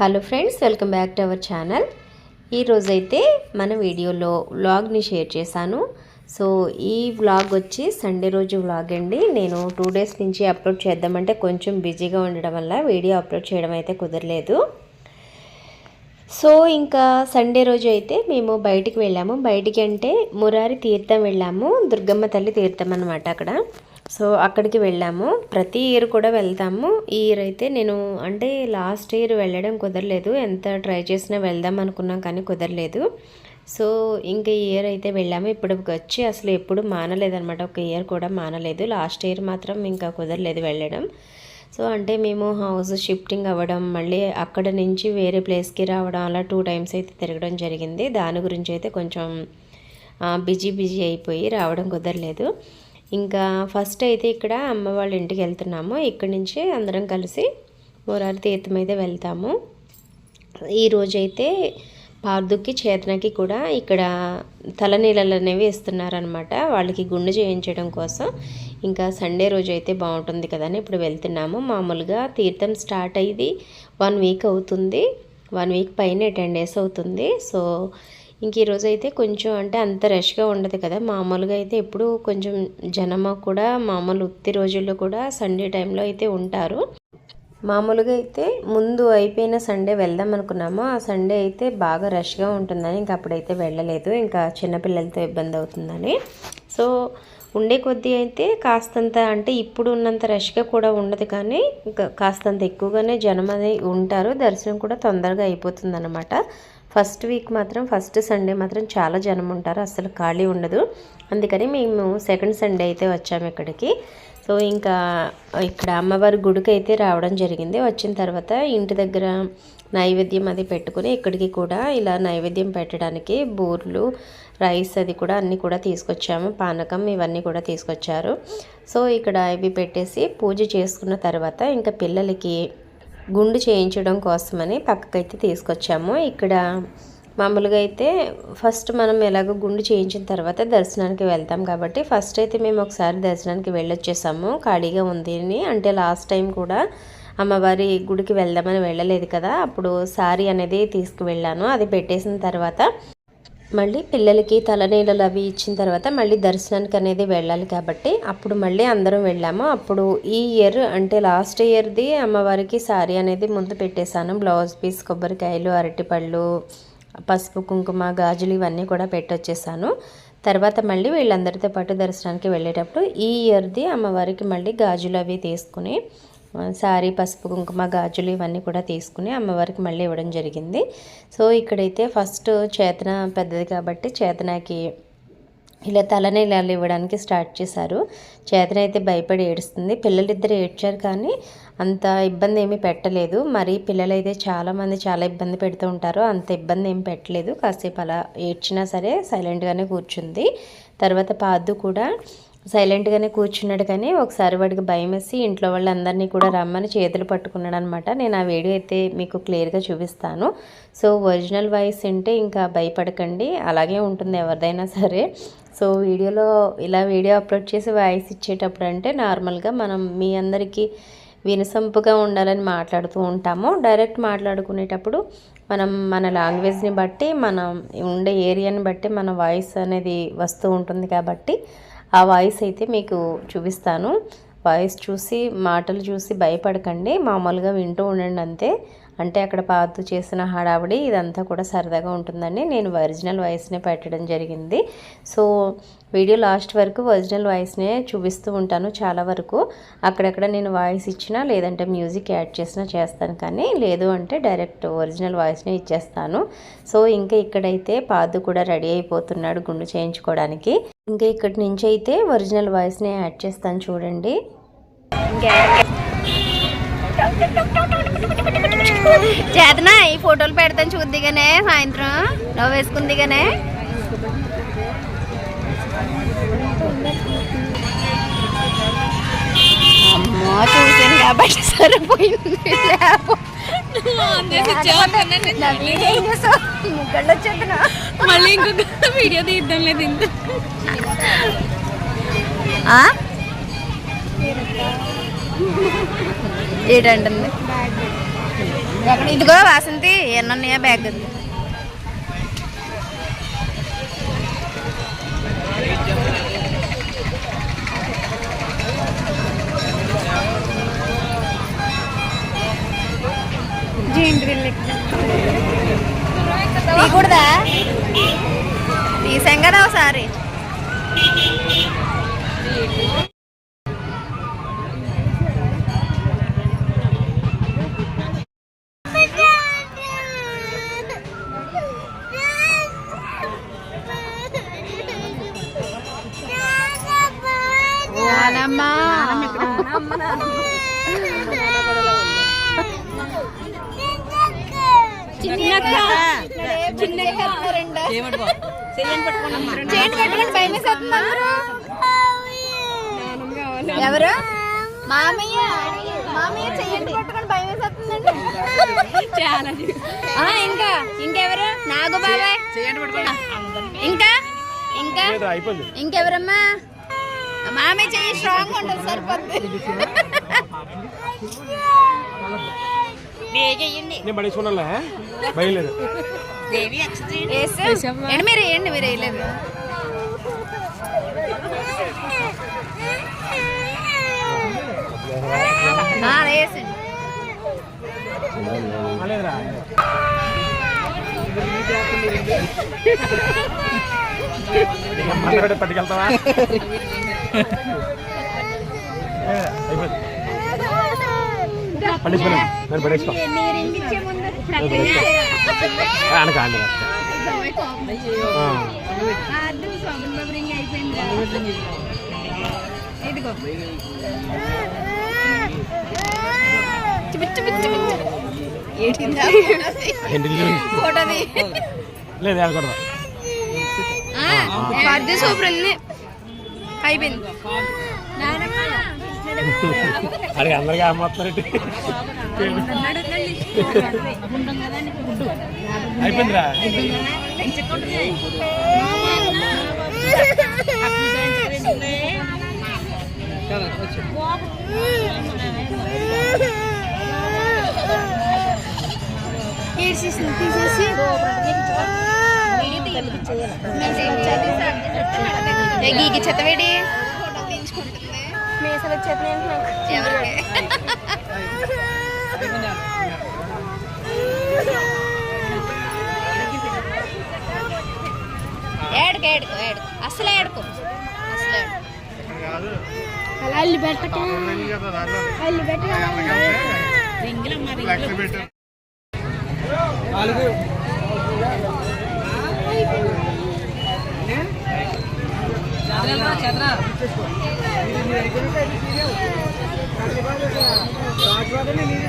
Hello friends welcome back to our channel ఈరోజైతే మన వీడియోలో వ్లాగ్ని షేర్ చేశాను. సో ఈ వ్లాగ్ వచ్చి సండే రోజు వ్లాగ్ అండి. నేను టూ డేస్ నుంచి అప్లోడ్ చేద్దామంటే కొంచెం బిజీగా ఉండడం వల్ల వీడియో అప్లోడ్ చేయడం అయితే కుదరలేదు. సో ఇంకా సండే రోజు అయితే మేము బయటికి వెళ్ళాము. బయటికి అంటే మురారి తీర్థం వెళ్ళాము. దుర్గమ్మ తల్లి తీర్థం అనమాట అక్కడ. సో అక్కడికి వెళ్ళాము. ప్రతి ఇయర్ కూడా వెళ్తాము. ఈ ఇయర్ అయితే నేను అంటే లాస్ట్ ఇయర్ వెళ్ళడం కుదరలేదు. ఎంత ట్రై చేసినా వెళ్దాం అనుకున్నాం కానీ కుదరలేదు. సో ఇంకా ఈ ఇయర్ అయితే వెళ్ళాము. ఇప్పుడు వచ్చి అసలు ఎప్పుడు మానలేదనమాట ఒక ఇయర్ కూడా మానలేదు. లాస్ట్ ఇయర్ మాత్రం ఇంకా కుదరలేదు వెళ్ళడం. సో అంటే మేము హౌస్ షిఫ్టింగ్ అవ్వడం మళ్ళీ అక్కడ నుంచి వేరే ప్లేస్కి రావడం అలా టూ టైమ్స్ అయితే తిరగడం జరిగింది. దాని గురించి అయితే కొంచెం బిజీ బిజీ అయిపోయి రావడం కుదరలేదు. ఇంకా ఫస్ట్ అయితే ఇక్కడ అమ్మ వాళ్ళ ఇంటికి వెళ్తున్నాము. ఇక్కడి నుంచి అందరం కలిసి మురారి తీర్థం అయితే వెళ్తాము. ఈరోజైతే పార్దుకి చేతనకి కూడా ఇక్కడ తలనీళ్ళలు అనేవి ఇస్తున్నారనమాట వాళ్ళకి గుండు చేయించడం కోసం. ఇంకా సండే రోజు అయితే బాగుంటుంది కదా అని ఇప్పుడు వెళ్తున్నాము. మామూలుగా తీర్థం స్టార్ట్ అయ్యి వన్ వీక్ అవుతుంది. వన్ వీక్ పైన టెన్ డేస్ అవుతుంది. సో ఇంక ఈరోజు అయితే కొంచెం అంటే అంత రష్గా ఉండదు కదా. మామూలుగా అయితే ఎప్పుడు కొంచెం జనమ కూడా మామూలు ఉత్తి రోజుల్లో కూడా సండే టైంలో అయితే ఉంటారు. మామూలుగా అయితే ముందు అయిపోయిన సండే వెళ్దాం అనుకున్నాము. ఆ సండే అయితే బాగా రష్గా ఉంటుందని ఇంకా అప్పుడైతే వెళ్ళలేదు. ఇంకా చిన్నపిల్లలతో ఇబ్బంది అవుతుందని. సో ఉండే కొద్దీ అయితే కాస్తంత అంటే ఇప్పుడు ఉన్నంత రష్గా కూడా ఉండదు కానీ ఇంకా కాస్తంత ఎక్కువగానే జనం అనేది ఉంటారు. దర్శనం కూడా తొందరగా అయిపోతుంది అనమాట ఫస్ట్ వీక్ మాత్రం ఫస్ట్ సండే మాత్రం చాలా జనం ఉంటారు. అసలు ఖాళీ ఉండదు. అందుకని మేము సెకండ్ సండే అయితే వచ్చాము ఇక్కడికి. సో ఇంకా ఇక్కడ అమ్మవారి గుడికి అయితే రావడం జరిగింది. వచ్చిన తర్వాత ఇంటి దగ్గర నైవేద్యం అది పెట్టుకుని ఇక్కడికి కూడా ఇలా నైవేద్యం పెట్టడానికి బూర్లు రైస్ అది కూడా అన్నీ కూడా తీసుకొచ్చాము. పానకం ఇవన్నీ కూడా తీసుకొచ్చారు. సో ఇక్కడ ఇవి పెట్టేసి పూజ చేసుకున్న తర్వాత ఇంకా పిల్లలకి గుండు చేయించడం కోసమని పక్కకైతే తీసుకొచ్చాము. ఇక్కడ మామూలుగా అయితే ఫస్ట్ మనం ఎలాగో గుండు చేయించిన తర్వాత దర్శనానికి వెళ్తాం కాబట్టి ఫస్ట్ అయితే మేము ఒకసారి దర్శనానికి వెళ్ళొచ్చేసాము. ఖాళీగా ఉంది అని. అంటే లాస్ట్ టైం కూడా అమ్మవారి గుడికి వెళ్దామని వెళ్ళలేదు కదా. అప్పుడు సారీ అనేది తీసుకువెళ్ళాను. అది పెట్టేసిన తర్వాత మళ్ళీ పిల్లలకి తలనీళ్ళలు అవి ఇచ్చిన తర్వాత మళ్ళీ దర్శనానికి అనేది వెళ్ళాలి కాబట్టి అప్పుడు మళ్ళీ అందరం వెళ్ళాము. అప్పుడు ఈ ఇయర్ అంటే లాస్ట్ ఇయర్ది అమ్మవారికి శారీ అనేది ముందు పెట్టేశాను. బ్లౌజ్ పీస్ కొబ్బరికాయలు అరటిపళ్ళు పసుపు కుంకుమ గాజులు ఇవన్నీ కూడా పెట్టొచ్చేసాను తర్వాత మళ్ళీ వీళ్ళందరితో పాటు దర్శనానికి వెళ్ళేటప్పుడు ఈ ఇయర్ది అమ్మవారికి మళ్ళీ గాజులు అవి తీసుకుని శారీ పసుపు కుంకుమ గాజులు ఇవన్నీ కూడా తీసుకుని అమ్మవారికి మళ్ళీ ఇవ్వడం జరిగింది. సో ఇక్కడైతే ఫస్ట్ చేతన పెద్దది కాబట్టి చేతనకి ఇలా తలనీళ్ళు ఇవ్వడానికి స్టార్ట్ చేశారు. చేతన అయితే భయపడి ఏడుస్తుంది. పిల్లలిద్దరు ఏడ్చారు కానీ అంత ఇబ్బంది ఏమీ పెట్టలేదు. మరి పిల్లలైతే చాలామంది చాలా ఇబ్బంది పెడుతూ ఉంటారు. అంత ఇబ్బంది ఏమి పెట్టలేదు. కాసేపు అలా ఏడ్చినా సరే సైలెంట్గానే కూర్చుంది. తర్వాత పాదు కూడా సైలెంట్గానే కూర్చున్నాడు కానీ ఒకసారి వాడికి భయం వేసి ఇంట్లో వాళ్ళందరినీ కూడా రమ్మని చేతులు పట్టుకున్నాడు అనమాట నేను ఆ వీడియో అయితే మీకు క్లియర్గా చూపిస్తాను. సో ఒరిజినల్ వాయిస్ ఉంటే ఇంకా భయపడకండి. అలాగే ఉంటుంది ఎవరిదైనా సరే. సో వీడియోలో ఇలా వీడియో అప్లోడ్ చేసి వాయిస్ ఇచ్చేటప్పుడు అంటే నార్మల్గా మనం మీ అందరికీ వినసంపుగా ఉండాలని మాట్లాడుతూ ఉంటాము. డైరెక్ట్ మాట్లాడుకునేటప్పుడు మనం మన లాంగ్వేజ్ని బట్టి మనం ఉండే ఏరియాని బట్టి మన వాయిస్ అనేది వస్తూ ఉంటుంది కాబట్టి ఆ వాయిస్ అయితే మీకు చూపిస్తాను. వాయిస్ చూసి మాటలు చూసి భయపడకండి. మామూలుగా వింటూ ఉండండి అంతే. అంటే అక్కడ పాతు చేసిన హడావిడి ఇదంతా కూడా సరదాగా ఉంటుందని నేను ఒరిజినల్ వాయిస్నే పెట్టడం జరిగింది. సో వీడియో లాస్ట్ వరకు ఒరిజినల్ వాయిస్నే చూపిస్తూ ఉంటాను చాలా వరకు. అక్కడక్కడ నేను వాయిస్ ఇచ్చినా లేదంటే మ్యూజిక్ యాడ్ చేసినా చేస్తాను కానీ లేదు అంటే డైరెక్ట్ ఒరిజినల్ వాయిస్నే ఇచ్చేస్తాను. సో ఇంకా ఇక్కడైతే పాదు కూడా రెడీ అయిపోతున్నాడు గుండు చేయించుకోవడానికి. ఇంకా ఇక్కడి నుంచి అయితే ఒరిజినల్ వాయిస్ని యాడ్ చేస్తాను చూడండి. చేతనా? ఈ ఫోటోలు పెడతాను చూద్దిగానే సాయంత్రం. నవ్వు వేసుకుందిగానే. అమ్మో చూసాను కాబట్టి సరిపోయింది. మళ్ళీ ఇంకొక వీడియో తీద్దాం లేదు ఇంత ఏంటంటుంది? ఇదిగో వాసంతి ఎన్నున్నాయా బ్యాగ్ తీయకూడదా? తీసాం కదా ఒకసారి. నానమ్మా రెండా చేయండి పట్టుకొని భయం వేసేస్తుంది అందరూ. ఎవరు మామయ్య మామయ్య చెయ్యండి పట్టుకొని. భయం వేసేస్తుందండి చాలా ఇంకా ఇంకెవరు నాగు బాబాయ్ ఇంకా ఇంకా ఇంకెవరమ్మా మామయ్య చెయ్యి స్ట్రాంగ్ ఉంటుంది సరిపోద్ది నేను పడేసుకున్నా ఏంటి మీరు వేయండి మీరు వేయలేదు వేసండి పట్టుకెళ్తావా నేను పడేసుకో అనక ఆంధ్ర లేదు వెళ్ళకూడదు పద్దు సూపర్ ఉంది అయిపోయింది అడిగి అందరికీ అమ్మొస్తారంటే అయిపోయిందిరా? తీసేసి తీసేసి గీకి చెత్తవేడి మీసలు ఎవరికి ఏడుకు ఏడుకు ఏడుకు. అసలు ఏడుకు. అసలు అల్లి పెట్టక. అల్లి అయిపోయింది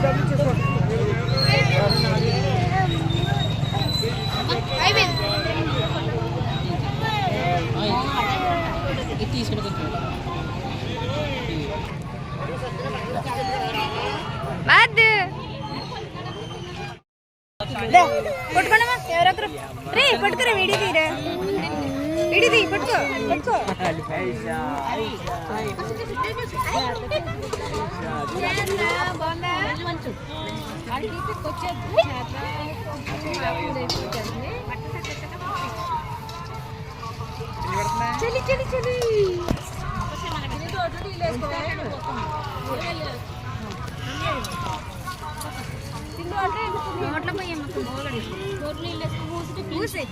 చలి చలి చలి. నోట్లో పోయి పూసే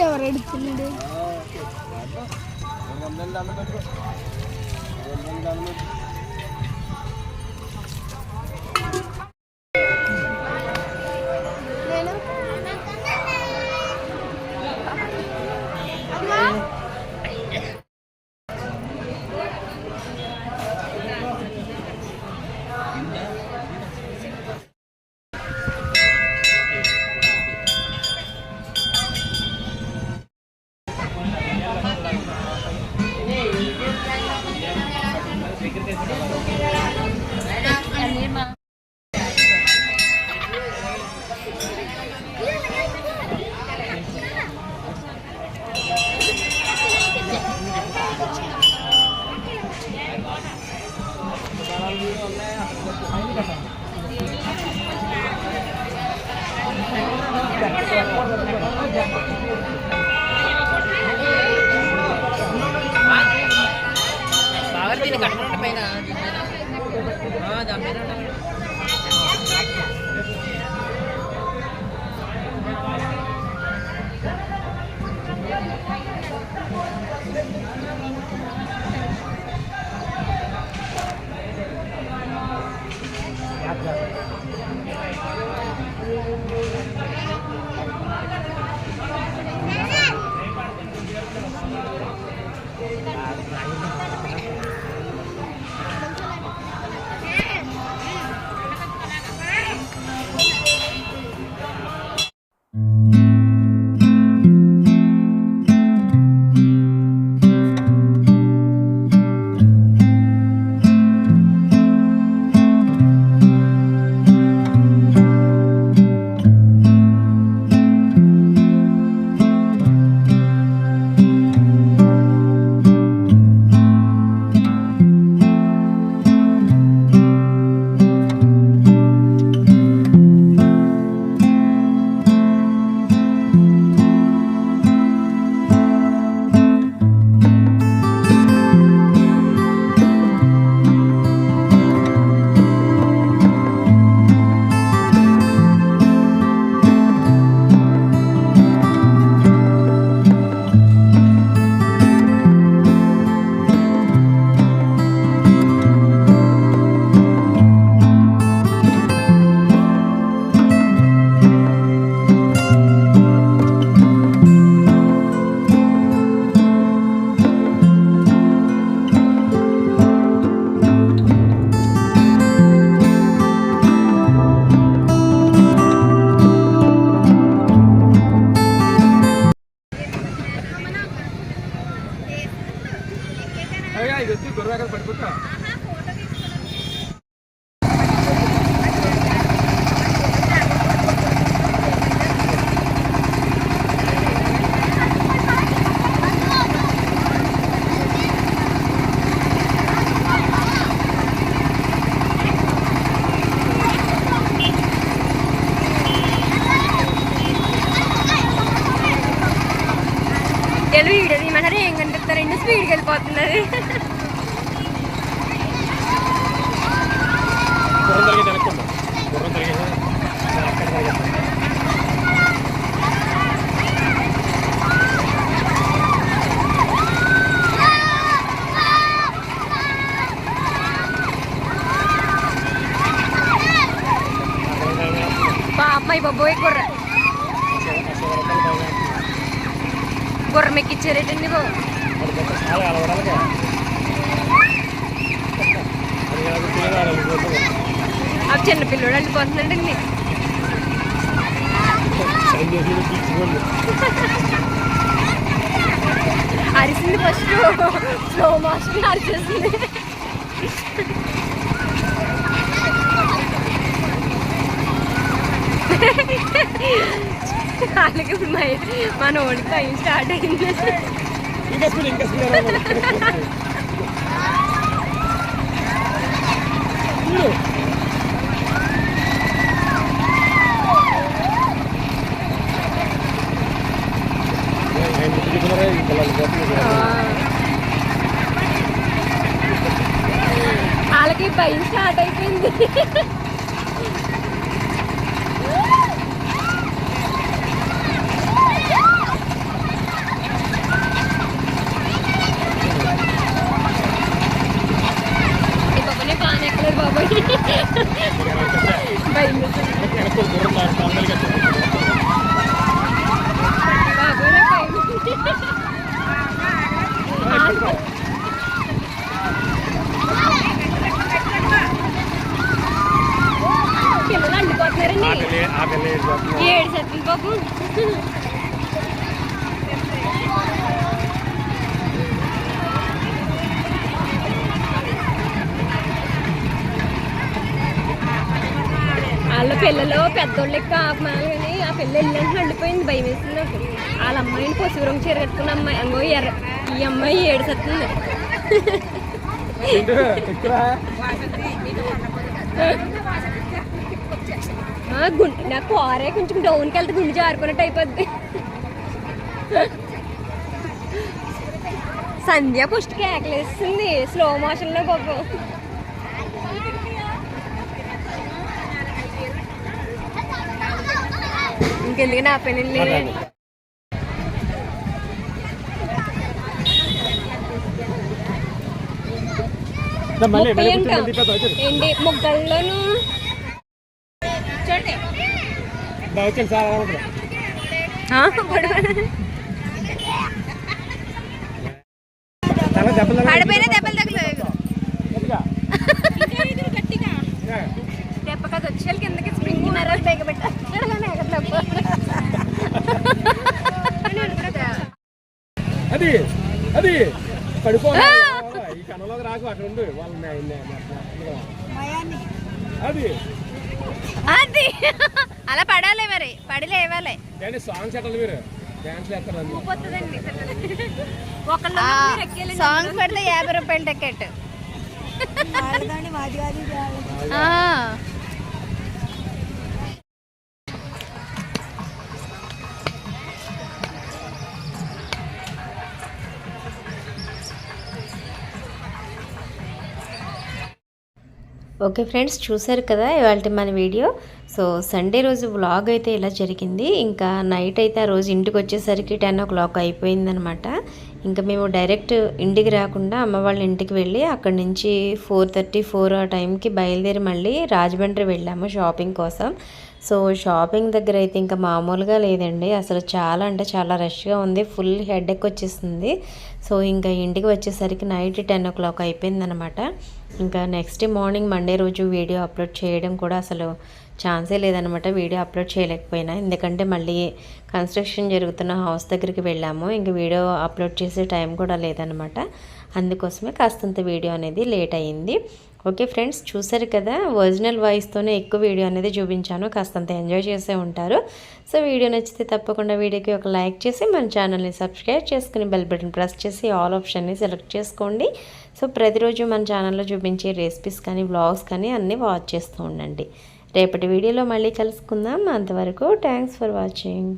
ఎవరు Gracias. ಗೆಲುವಿಡೋದು ಈ ಮನರೇ ಹೆಂಗಂದಿರ್ತಾರೆ ಇನ್ನು ಸ್ಪೀಡ್ ಗೆಲ್ಕೋತಾರೆ பாப்பா இப்போ போய் கொடுறேன் తిరిగి అక్కడ తిరిగి పాప బాబోయ్ గుర్ర గుర్రం ఎక్కిచ్చారేటండి బాబు చాలా అలవడాలిగా అది కాదు పిల్లలు ఆ చిన్న పిల్లడు అంటుకుంటున్నాడండి సైన్ చేసి తీసుకోండి అరిసింది ఫస్ట్ స్లో మోషన్ అరిచేసింది అలాగే ఇప్పుడు ఉన్నాయి. మన ఓడి స్టార్ట్ అయింది. ఇంకా స్పీడ్ ఇంకా స్పీడ్ ఆయన తిరుగుతున్నారా ఈ పిల్లలు వాళ్ళకి భయం స్టార్ట్ అయిపోయింది ఈ బాబాయ్ బాగానే ఎక్కలేదు బాబాయ్ భయం వేసింది. వెనక్కి గుర్రం దాటుతా బాబాయ్ నాకు భయం వేసింది. పిల్లలు అండిపోతున్నారండి ఆ పిల్ల ఆ పిల్ల ఏడు చేస్తున్నారు. ఏడు సెట్లు బాబు వాళ్ళ పిల్లలు పెద్దోళ్ళు ఎక్కువ ఆపమాలి కానీ ఆ పిల్ల వెళ్ళిపోయింది భయం వేసింది నాకు. వాళ్ళ అమ్మాయిని పసుపు రంగు చీర కట్టుకున్న అమ్మాయి అంగో ఎర్ర ఈ అమ్మాయి ఏడు సత్తుంది ఏంటి? ఎక్కురా? ఆ, గుండె నాకు కోరే కొంచెం డౌన్కి వెళ్తే గుండె జారుకున్నట్టు అయిపోద్ది. సంధ్య పుష్టి కేకలేస్తుంది. స్లో మోషన్లో పాపం. ఇంకెందుకు నా పెళ్ళి ఏంటి? మొగ్గల్లోనూ? చూడండి. ఆడపైన రాకు అక్కడ ఉండు. వాళ్ళని అది. అది. అలా పడాలి మరి. పడి లేవాలి సాంగ్స్ ఎట్టాలి మీరు. సాంగ్స్ పెడితే యాభై రూపాయలు టికెట్ ఓకే ఫ్రెండ్స్ చూసారు కదా ఇవాళ మన వీడియో. సో సండే రోజు వ్లాగ్ అయితే ఇలా జరిగింది. ఇంకా నైట్ అయితే ఆ రోజు ఇంటికి వచ్చేసరికి టెన్ ఓ క్లాక్ అయిపోయిందనమాట. ఇంకా మేము డైరెక్ట్ ఇంటికి రాకుండా అమ్మ వాళ్ళ ఇంటికి వెళ్ళి అక్కడి నుంచి ఫోర్ థర్టీ ఫోర్ ఆ టైంకి బయలుదేరి మళ్ళీ రాజమండ్రి వెళ్ళాము షాపింగ్ కోసం. సో షాపింగ్ దగ్గర అయితే ఇంకా మామూలుగా లేదండి. అసలు చాలా అంటే చాలా రష్గా ఉంది. ఫుల్ హెడేక్ వచ్చేసింది. సో ఇంకా ఇంటికి వచ్చేసరికి నైట్ టెన్ ఓ క్లాక్ అయిపోయిందనమాట. ఇంకా నెక్స్ట్ మార్నింగ్ మండే రోజు వీడియో అప్లోడ్ చేయడం కూడా అసలు ఛాన్సే లేదనమాట వీడియో అప్లోడ్ చేయలేకపోయినా. ఎందుకంటే మళ్ళీ కన్స్ట్రక్షన్ జరుగుతున్న హౌస్ దగ్గరికి వెళ్ళాము. ఇంక వీడియో అప్లోడ్ చేసే టైం కూడా లేదనమాట అందుకోసమే కాస్తంత వీడియో అనేది లేట్ అయ్యింది ఓకే ఫ్రెండ్స్ చూసారు కదా ఒరిజినల్ వాయిస్తోనే ఎక్కువ వీడియో అనేది చూపించాను. కాస్తంత ఎంజాయ్ చేసే ఉంటారు. సో వీడియో నచ్చితే తప్పకుండా వీడియోకి ఒక లైక్ చేసి మన ఛానల్ని సబ్స్క్రైబ్ చేసుకుని బెల్ బటన్ ప్రెస్ చేసి ఆల్ ఆప్షన్ని సెలెక్ట్ చేసుకోండి. సో ప్రతిరోజు మన ఛానల్లో చూపించే రెసిపీస్ కానీ వ్లాగ్స్ కానీ అన్నీ వాచ్ చేస్తూ ఉండండి. రేపటి వీడియోలో మళ్ళీ కలుసుకుందాం. అంతవరకు థ్యాంక్స్ ఫర్ వాచింగ్